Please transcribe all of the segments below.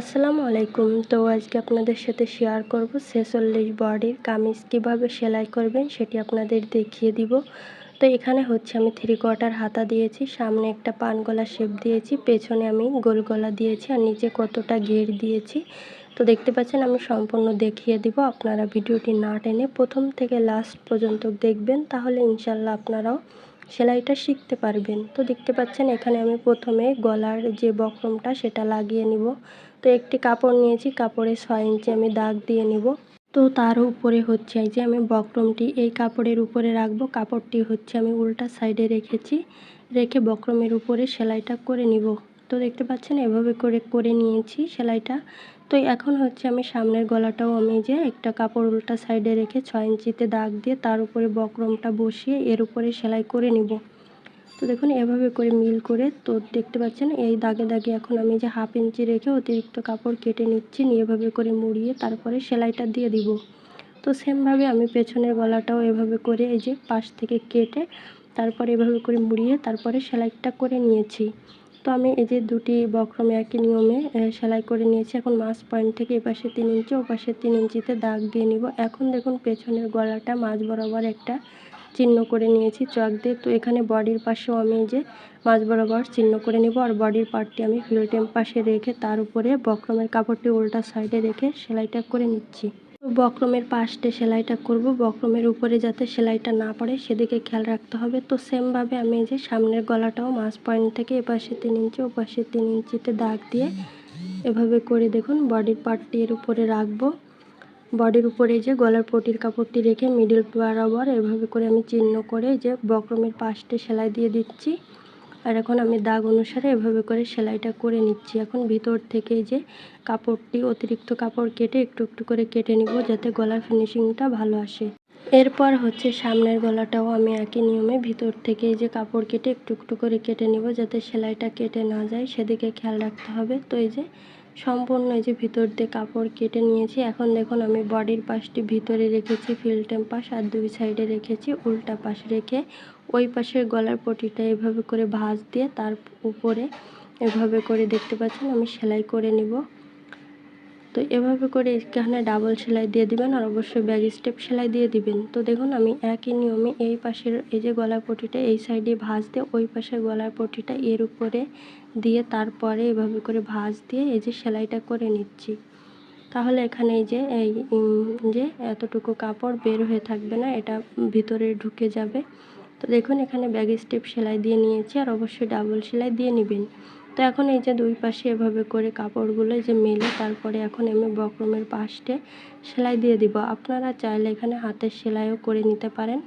আসসালামু আলাইকুম। তো আজকে আপনাদের সাথে শেয়ার করব ছেচল্লিশ বডির কামিজ কীভাবে সেলাই করবেন সেটি আপনাদের দেখিয়ে দিব। তো এখানে হচ্ছে আমি থ্রি কোয়ার্টার হাতা দিয়েছি, সামনে একটা পান গলা শেপ দিয়েছি, পেছনে আমি গোল গলা দিয়েছি আর নিচে কতটা ঘের দিয়েছি। তো দেখতে পাচ্ছেন আমি সম্পূর্ণ দেখিয়ে দিব, আপনারা ভিডিওটি না টেনে প্রথম থেকে লাস্ট পর্যন্ত দেখবেন, তাহলে ইনশাল্লাহ আপনারাও সেলাইটা শিখতে পারবেন। তো দেখতে পাচ্ছেন এখানে আমি প্রথমে গলার যে বক্রমটা সেটা লাগিয়ে নিব। তো একটি কাপড় নিয়েছি, কাপড়ে ছয় ইঞ্চি আমি দাগ দিয়ে নিব। তো তার উপরে হচ্ছে এই যে আমি বক্রমটি, এই কাপড়ের উপরে রাখব, কাপড়টি হচ্ছে আমি উল্টা সাইডে রেখেছি, রেখে বক্রমের উপরে সেলাইটা করে নিব। তো দেখতে পাচ্ছেন, এভাবে করে করে নিয়েছি সেলাইটা। তো এখন হচ্ছে আমি সামনের গলাটাও আমি যে একটা কাপড় উল্টা সাইডে রেখে ছয় ইঞ্চিতে দাগ দিয়ে তার উপরে বক্রমটা বসিয়ে এর উপরে সেলাই করে নিব। তো দেখুন, এভাবে করে মিল করে তো দেখতে পাচ্ছেন, এই দাগে দাগে এখন আমি যে হাফ ইঞ্চি রেখে অতিরিক্ত কাপড় কেটে নিচ্ছি, নিয়ে এভাবে করে মুড়িয়ে তারপরে সেলাইটা দিয়ে দিব। তো সেমভাবে আমি পেছনের গলাটাও এভাবে করে এই যে পাশ থেকে কেটে তারপরে এভাবে করে মুড়িয়ে তারপরে সেলাইটা করে নিয়েছি। তো আমি এই যে দুটি বক্রমে একই নিয়মে সেলাই করে নিয়েছি। এখন মাছ পয়েন্ট থেকে এপাশে তিন ইঞ্চি ও পাশে তিন ইঞ্চিতে দাগ দিয়ে নিব। এখন দেখুন, পেছনের গলাটা মাছ বরাবর একটা চিহ্ন করে নিয়েছি চক দিয়ে। তো এখানে বডির পাশেও আমি যে মাছ বরাবর চিহ্ন করে নিব আর বডির পার্টটি আমি ফিল্টেম পাশে রেখে তার উপরে বক্রমের কাপড়টি উল্টা সাইডে রেখে সেলাইটা করে নিচ্ছি। বক্রমের পাশটে সেলাইটা করব, বক্রমের উপরে যাতে সেলাইটা না পড়ে সেদিকে খেয়াল রাখতে হবে। তো সেমভাবে আমি যে সামনের গলাটাও মাছ পয়েন্ট থেকে এপাশে তিন ইঞ্চি ও পাশে তিন ইঞ্চিতে দাগ দিয়ে এভাবে করে দেখুন বডির পার্টটি এর উপরে রাখব। বডির উপরে যে গলার পটির কাপড়টি রেখে মিডিল বরাবর এভাবে করে আমি চিহ্ন করে যে বক্রমের পাশটে সেলাই দিয়ে দিচ্ছি। আর এখন আমি দাগ অনুসারে এভাবে করে সেলাইটা করে নিচ্ছি। এখন ভিতর থেকে যে কাপড়টি, অতিরিক্ত কাপড় কেটে একটু একটু করে কেটে নিব যাতে গলার ফিনিশিংটা ভালো আসে। এরপর হচ্ছে সামনের গলাটাও আমি একই নিয়মে ভিতর থেকে যে কাপড় কেটে একটু একটু করে কেটে নিব যাতে সেলাইটা কেটে না যায়। সেদিকে খেয়াল রাখতে হবে। তো এই যে সম্পূর্ণ এই যে ভিতর দিয়ে কাপড় কেটে নিয়েছি। এখন দেখুন আমি বডির পাশটি ভিতরে রেখেছি ফিল্টেম পাশ আর দুই সাইডে রেখেছি উল্টা পাশ রেখে। ওই পাশের গলার পটিটা এভাবে করে ভাঁজ দিয়ে তার উপরে এভাবে করে দেখতে পাচ্ছেন আমি সেলাই করে নিব। তো এভাবে করে এখানে ডাবল সেলাই দিয়ে দিবেন আর অবশ্যই ব্যাগ স্টেপ সেলাই দিয়ে দিবেন। তো দেখুন আমি একই নিয়মে এই পাশের এই যে গলার পটিটা এই সাইডে ভাঁজ দিয়ে ওই পাশের গলার পটিটা এর উপরে দিয়ে তারপরে এভাবে করে ভাঁজ দিয়ে এই যে সেলাইটা করে নিচ্ছি। তাহলে এখানে এই যে এই যে এতটুকু কাপড় বের হয়ে থাকবে না, এটা ভিতরে ঢুকে যাবে। তো দেখুন এখানে ব্যাগ স্টেপ সেলাই দিয়ে নিয়েছি আর অবশ্যই ডাবল সেলাই দিয়ে নেবেন। তো এখন এই যে দুই পাশে এভাবে করে কাপড়গুলো যে মেলে, তারপরে এখন আমি বক্রমের পাশটে সেলাই দিয়ে দিব। আপনারা চাইলে এখানে হাতের সেলাইও করে নিতে পারেন।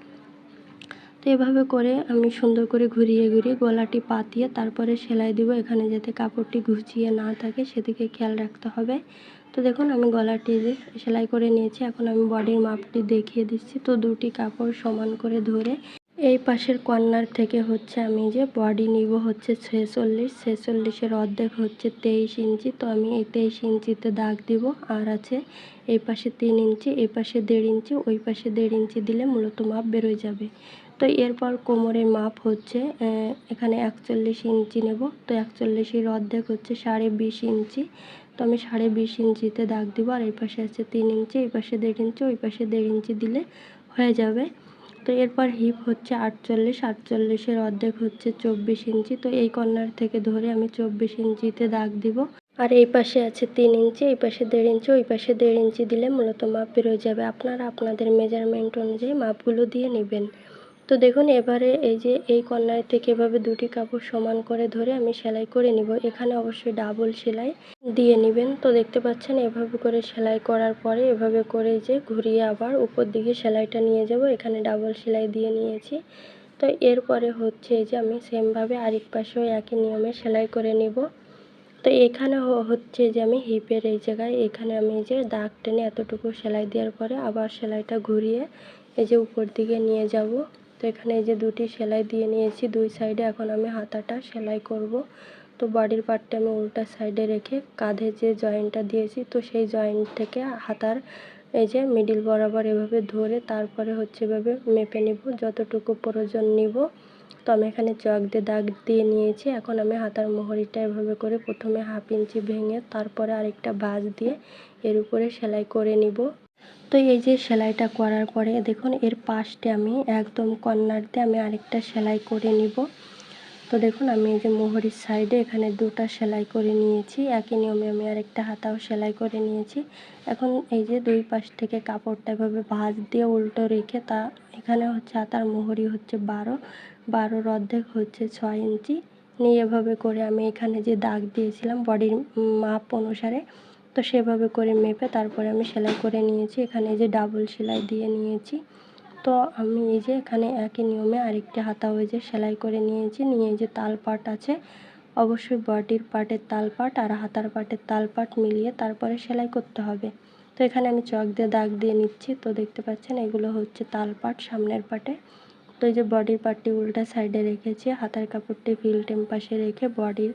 তো এভাবে করে আমি সুন্দর করে ঘুরিয়ে ঘুরিয়ে গলাটি পাতিয়ে তারপরে সেলাই দিব। এখানে যাতে কাপড়টি ঘুচিয়ে না থাকে, সেদিকে খেয়াল রাখতে হবে। তো দেখুন, আমি গলাটি যে সেলাই করে নিয়েছি। এখন আমি বডির মাপটি দেখিয়ে দিচ্ছি। তো দুটি কাপড় সমান করে ধরে এই পাশের কর্নার থেকে হচ্ছে আমি যে বডি নিব হচ্ছে ছেচল্লিশ, ছেচল্লিশের অর্ধেক হচ্ছে তেইশ ইঞ্চি। তো আমি এই তেইশ ইঞ্চিতে দাগ দিব। আর আছে এই পাশে তিন ইঞ্চি, এই পাশে দেড় ইঞ্চি, ওই পাশে দেড় ইঞ্চি দিলে মূলত মাপ বেরোয় যাবে। তো এরপর কোমরের মাপ হচ্ছে এখানে একচল্লিশ ইঞ্চি নেব। তো একচল্লিশের অর্ধেক হচ্ছে সাড়ে বিশ ইঞ্চি। তো আমি সাড়ে বিশ ইঞ্চিতে দাগ দিব। আর এই পাশে আছে তিন ইঞ্চি, এই পাশে দেড় ইঞ্চি, ওই পাশে দেড় ইঞ্চি দিলে হয়ে যাবে। তো এরপর হিপ হচ্ছে আটচল্লিশ, আটচল্লিশের অর্ধেক হচ্ছে চব্বিশ ইঞ্চি। তো এই কর্নার থেকে ধরে আমি চব্বিশ ইঞ্চিতে দাগ দিব। আর এই পাশে আছে তিন ইঞ্চি, এই পাশে দেড় ইঞ্চি, ওই পাশে দেড় ইঞ্চি দিলে মূলত মাপ বেরোয় যাবে। আপনারা আপনাদের মেজারমেন্ট অনুযায়ী মাপগুলো দিয়ে নেবেন। তো দেখুন, এবারে এই যে এই কর্নার থেকে এভাবে দুটি কাপড় সমান করে ধরে আমি সেলাই করে নিব। এখানে অবশ্যই ডাবল সেলাই দিয়ে নেবেন। তো দেখতে পাচ্ছেন, এভাবে করে সেলাই করার পরে এভাবে করে যে ঘুরিয়ে আবার উপর দিকে সেলাইটা নিয়ে যাব। এখানে ডাবল সেলাই দিয়ে নিয়েছি। তো এরপরে হচ্ছে যে আমি সেমভাবে আরেক পাশেও একই নিয়মে সেলাই করে নিব। তো এখানে হচ্ছে যে আমি হিপের এই জায়গায় এখানে আমি যে দাগ টেনে এতটুকু সেলাই দেওয়ার পরে আবার সেলাইটা ঘুরিয়ে এই যে উপর দিকে নিয়ে যাব। তো এখানে এই যে দুটি সেলাই দিয়ে নিয়েছি, দুই সাইডে এখন আমি হাতাটা সেলাই করব। তো বডির পার্টটা আমি উল্টা সাইডে রেখে কাঁধে যে জয়েন্টটা দিয়েছি, তো সেই জয়েন্ট থেকে হাতার এই যে মিডিল বরাবর এভাবে ধরে তারপরে হচ্ছে এভাবে মেপে নিব, যতটুকু প্রয়োজন নিব। তো আমি এখানে চক দিয়ে দাগ দিয়ে নিয়েছি, এখন আমি হাতার মোহরিটা এভাবে করে প্রথমে হাফ ইঞ্চি ভেঙে তারপরে আরেকটা ভাঁজ দিয়ে এর উপরে সেলাই করে নিব। তো এই যে সেলাইটা করার পরে দেখুন, এর পাশটা আমি একদম কর্নার দিয়ে আমি আরেকটা সেলাই করে নিব। তো দেখুন, আমি এই যে মোহরির সাইডে এখানে দুটা সেলাই করে নিয়েছি। একই নিয়মে আমি আরেকটা হাতাও সেলাই করে নিয়েছি। এখন এই যে দুই পাশ থেকে কাপড়টা এভাবে ভাঁজ দিয়ে উল্টো রেখে তা, এখানে হচ্ছে হাতার মোহরি হচ্ছে বারো। বারোর অর্ধেক হচ্ছে ছয় ইঞ্চি। নিয়ে এভাবে করে আমি এখানে যে দাগ দিয়েছিলাম, বডির মাপ অনুসারে তো সেভাবে করে মেপে তারপরে আমি সেলাই করে নিয়েছি। এখানে যে ডাবল সেলাই দিয়ে নিয়েছি। তো আমি এই যে এখানে একই নিয়মে আরেকটি হাতা হয়ে যে সেলাই করে নিয়েছি। নিয়ে যে তাল পাট আছে, অবশ্যই বডির পাটের তাল পাট আর হাতার পাটের তাল পাট মিলিয়ে তারপরে সেলাই করতে হবে। তো এখানে আমি চক দিয়ে দাগ দিয়ে নিচ্ছি। তো দেখতে পাচ্ছেন এগুলো হচ্ছে তাল পাট সামনের পাটে। তো এই যে বডির পাটটি উল্টা সাইডে রেখেছি। হাতার কাপড়টি ফিল্টেম পাশে রেখে বডির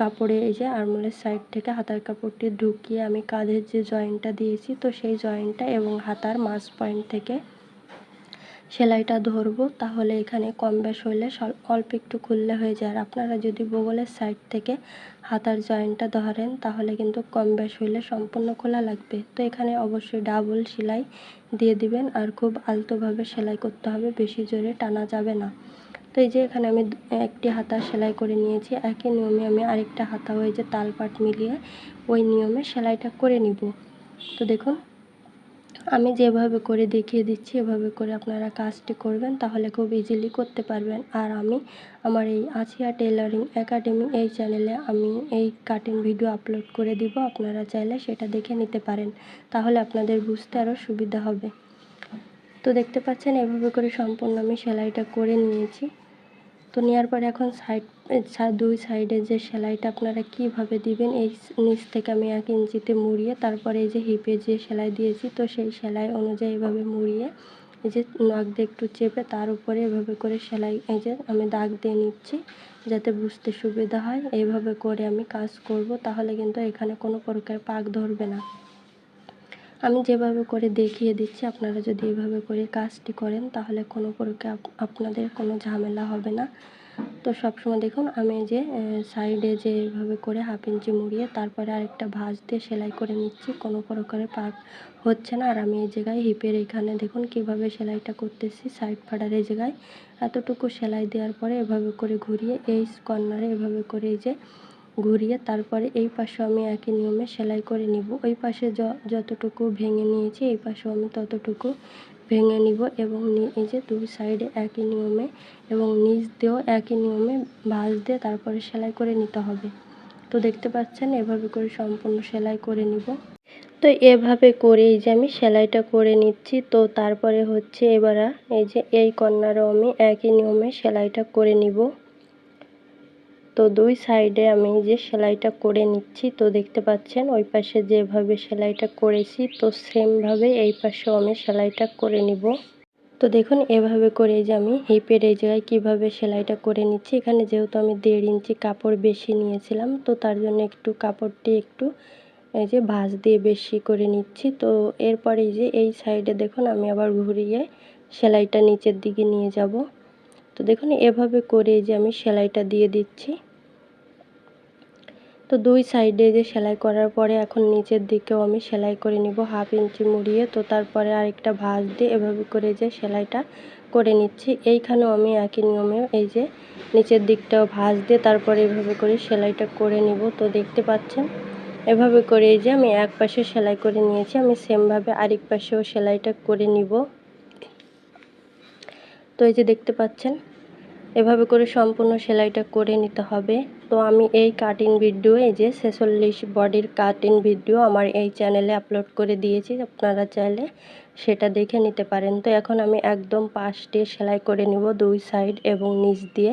কাপড়ে এই যে আরমোলের সাইড থেকে হাতার কাপড়টি ঢুকিয়ে আমি কাঁধের যে জয়েন্টটা দিয়েছি, তো সেই জয়েন্টটা এবং হাতার মাছ পয়েন্ট থেকে সেলাইটা ধরবো। তাহলে এখানে কম বেশ হলে অল্প একটু খুললে হয়ে যায়। আর আপনারা যদি বগলের সাইড থেকে হাতার জয়েন্টটা ধরেন, তাহলে কিন্তু কম বেশ হইলে সম্পূর্ণ খোলা লাগবে। তো এখানে অবশ্যই ডাবল সেলাই দিয়ে দিবেন, আর খুব আলতোভাবে সেলাই করতে হবে, বেশি জোরে টানা যাবে না। তো এই যে এখানে আমি একটি হাতা সেলাই করে নিয়েছি। একই নিয়মে আমি আরেকটা হাতা হয়ে যে তালপাট মিলিয়ে ওই নিয়মে সেলাইটা করে নিব। তো দেখুন, আমি যেভাবে করে দেখিয়ে দিচ্ছি, এভাবে করে আপনারা কাজটি করবেন, তাহলে খুব ইজিলি করতে পারবেন। আর আমি আমার এই আছিয়া টেলারিং একাডেমি এই চ্যানেলে আমি এই কাটিং ভিডিও আপলোড করে দিব। আপনারা চাইলে সেটা দেখে নিতে পারেন। তাহলে আপনাদের বুঝতে আরও সুবিধা হবে। তো দেখতে পাচ্ছেন, এভাবে করে সম্পূর্ণ আমি সেলাইটা করে নিয়েছি। তো নেওয়ার পরে এখন সাইড দুই সাইডে যে সেলাইটা আপনারা কীভাবে দিবেন, এই নিচ থেকে আমি এক ইঞ্চিতে মুড়িয়ে তারপরে এই যে হিপে যে সেলাই দিয়েছি, তো সেই সেলাই অনুযায়ী এভাবে মুড়িয়ে এই যে নখ দিয়ে একটু চেপে তার উপরে এভাবে করে সেলাই, এই যে আমি দাগ দিয়ে নিচ্ছি যাতে বুঝতে সুবিধা হয়। এইভাবে করে আমি কাজ করব, তাহলে কিন্তু এখানে কোনো প্রকার পাক ধরবে না। আমি যেভাবে করে দেখিয়ে দিচ্ছি, আপনারা যদি এভাবে করে কাজটি করেন, তাহলে কোনো প্রকার আপনাদের কোনো ঝামেলা হবে না। তো সবসময় দেখুন, আমি যে সাইডে যে এভাবে করে হাফ ইঞ্চি মুড়িয়ে তারপরে আরেকটা ভাঁজ দিয়ে সেলাই করে নিচ্ছি, কোনো প্রকারে পাক হচ্ছে না। আর আমি এই জায়গায় হিপের এখানে দেখুন কীভাবে সেলাইটা করতেছি, সাইড ফাড়ার এই জায়গায়। এতটুকু সেলাই দেওয়ার পরে এভাবে করে ঘুরিয়ে, এই কর্নারে এভাবে করে এই যে ঘুরিয়ে তারপরে এই পাশে আমি একই নিয়মে সেলাই করে নিব। ওই পাশে যতটুকু ভেঙে নিয়েছি, এই পাশেও আমি ততটুকু ভেঙে নিব এবং এই যে দুই সাইডে একই নিয়মে এবং নিচ দিয়েও একই নিয়মে ভাঁজ দিয়ে তারপরে সেলাই করে নিতে হবে। তো দেখতে পাচ্ছেন, এভাবে করে সম্পূর্ণ সেলাই করে নিব। তো এভাবে করে এই যে আমি সেলাইটা করে নিচ্ছি, তো তারপরে হচ্ছে এবার এই যে এই কর্নারও আমি একই নিয়মে সেলাইটা করে নিব। তো দুই সাইডে আমি যে সেলাইটা করে নিচ্ছি, তো দেখতে পাচ্ছেন ওই পাশে যেভাবে সেলাইটা করেছি, তো সেমভাবে এই পাশেও আমি সেলাইটা করে নিব। তো দেখুন, এভাবে করে যে আমি হিপের এই জায়গায় কীভাবে সেলাইটা করে নিচ্ছি। এখানে যেহেতু আমি দেড় ইঞ্চি কাপড় বেশি নিয়েছিলাম, তো তার জন্য একটু কাপড়টি একটু এই যে ভাঁজ দিয়ে বেশি করে নিচ্ছি। তো এরপরে যে এই সাইডে দেখুন, আমি আবার ঘুরিয়ে সেলাইটা নিচের দিকে নিয়ে যাব। তো দেখুন, এভাবে করে যে আমি সেলাইটা দিয়ে দিচ্ছি। তো দুই সাইডে যে সেলাই করার পরে এখন নিচের দিকেও আমি সেলাই করে নিব হাফ ইঞ্চি মুড়িয়ে। তো তারপরে আরেকটা ভাঁজ দিয়ে এভাবে করে যে সেলাইটা করে নিচ্ছি। এইখানেও আমি একই নিয়মে এই যে নিচের দিকটাও ভাঁজ দিয়ে তারপরে এভাবে করে সেলাইটা করে নিব। তো দেখতে পাচ্ছেন, এভাবে করে এই যে আমি এক পাশে সেলাই করে নিয়েছি। আমি সেমভাবে আরেক পাশেও সেলাইটা করে নিব। তো এই যে দেখতে পাচ্ছেন, এভাবে করে সম্পূর্ণ সেলাইটা করে নিতে হবে। তো আমি এই কাটিং ভিডিও এই যে ছেচল্লিশ বডির কাটিং ভিডিও আমার এই চ্যানেলে আপলোড করে দিয়েছি, আপনারা চাইলে সেটা দেখে নিতে পারেন। তো এখন আমি একদম পাশ দিয়ে সেলাই করে নিব দুই সাইড এবং নিচ দিয়ে।